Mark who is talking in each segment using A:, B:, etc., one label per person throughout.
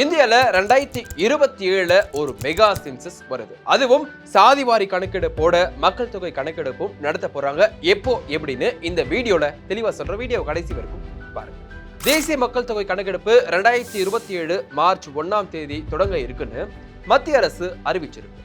A: இந்தியாவில் ரெண்டாயிரத்தி இருபத்தி ஏழில் ஒரு மெகா சென்சஸ் வருது. அதுவும் சாதிவாரி கணக்கெடுப்போட மக்கள் தொகை கணக்கெடுப்பும் நடத்த போகிறாங்க எப்போ எப்படின்னு இந்த வீடியோவில் தெளிவாக சொல்கிற வீடியோ கடைசி வரைக்கும் பாருங்க. தேசிய மக்கள் தொகை கணக்கெடுப்பு ரெண்டாயிரத்தி இருபத்தி ஏழு மார்ச் ஒன்றாம் தேதி தொடங்க இருக்குன்னு மத்திய அரசு அறிவிச்சிருக்கு.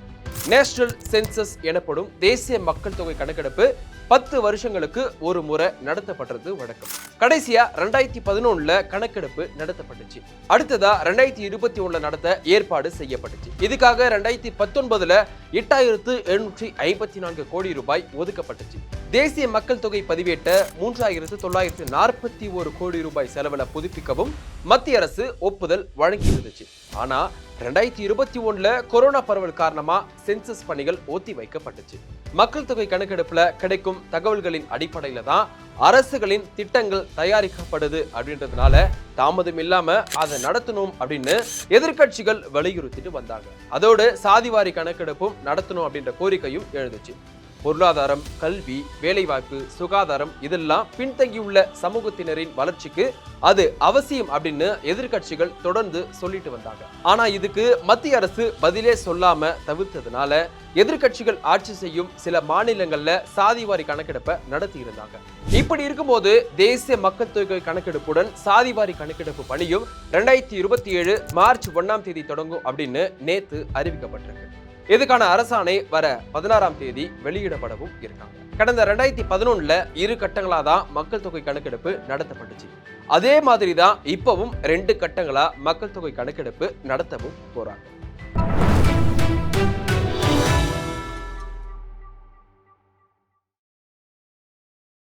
A: நேஷனல் சென்சஸ் எனப்படும் தேசிய மக்கள் தொகை கணக்கெடுப்பு பத்து வருஷங்களுக்கு ஒரு முறை நடத்தப்படுறது வழக்கம். கடைசியா ரெண்டாயிரத்தி பதினொன்னுல கணக்கெடுப்பு நடத்தப்பட்டுச்சு. அடுத்ததா ரெண்டாயிரத்தி இருபத்தி ஒண்ணுல நடத்த ஏற்பாடு செய்யப்பட்டுச்சு. இதுக்காக ரெண்டாயிரத்தி பத்தொன்பதுல எட்டாயிரத்து எழுநூற்றி ஐம்பத்தி நான்கு கோடி ரூபாய் ஒதுக்கப்பட்டுச்சு. தேசிய மக்கள் தொகை பதிவேட்ட மூன்றாயிரத்து தொள்ளாயிரத்து நாற்பத்தி ஒரு கோடி ரூபாய் செலவில் புதுப்பிக்கவும் மத்திய அரசு ஒப்புதல் வழங்கி இருந்துச்சு ஆனா ரெண்டாயிரத்தி இருபத்தி ஒண்ணுல கொரோனா பரவல் காரணமாக சென்சஸ் பணிகள் ஒத்தி வைக்கப்பட்டுச்சு. மக்கள் தொகை கணக்கெடுப்புல கிடைக்கும் தகவல்களின் அடிப்படையில் தான் அரசுகளின் திட்டங்கள் தயாரிக்கப்படுது அப்படின்றதுனால தாமதம் இல்லாமல் அதை நடத்தணும் அப்படின்னு எதிர்க்கட்சிகள் வலியுறுத்திட்டு வந்தாங்க. அதோடு சாதிவாரி கணக்கெடுப்பும் நடத்தணும் அப்படின்ற கோரிக்கையும் எழுந்துச்சு. பொருளாதாரம் கல்வி வேலைவாய்ப்பு சுகாதாரம் இதெல்லாம் பின்தங்கியுள்ள சமூகத்தினரின் வளர்ச்சிக்கு அது அவசியம் அப்படின்னு எதிர்க்கட்சிகள் தொடர்ந்து சொல்லிட்டு வந்தாங்க. ஆனா இதுக்கு மத்திய அரசு பதிலே சொல்லாம தவிர்த்ததுனால எதிர்க்கட்சிகள் ஆட்சி செய்யும் சில மாநிலங்கள்ல சாதிவாரி கணக்கெடுப்பை நடத்தி இருந்தாங்க இப்படி இருக்கும்போது தேசிய மக்கள் தொகை கணக்கெடுப்புடன் சாதிவாரி கணக்கெடுப்பு பணியும் ரெண்டாயிரத்தி இருபத்தி ஏழு மார்ச் ஒன்னாம் தேதி தொடங்கும் அப்படின்னு நேத்து அறிவிக்கப்பட்டிருக்கு. இதுக்கான அரசாணை வர பதினாறாம் தேதி வெளியிடப்படவும் இருக்காங்க. கடந்த ரெண்டாயிரத்தி பதினொன்னுல இரு கட்டங்களா தான் மக்கள் தொகை கணக்கெடுப்பு நடத்தப்பட்டுச்சு. அதே மாதிரி தான் இப்பவும் ரெண்டு கட்டங்களா மக்கள் தொகை கணக்கெடுப்பு நடத்தவும் போறாங்க.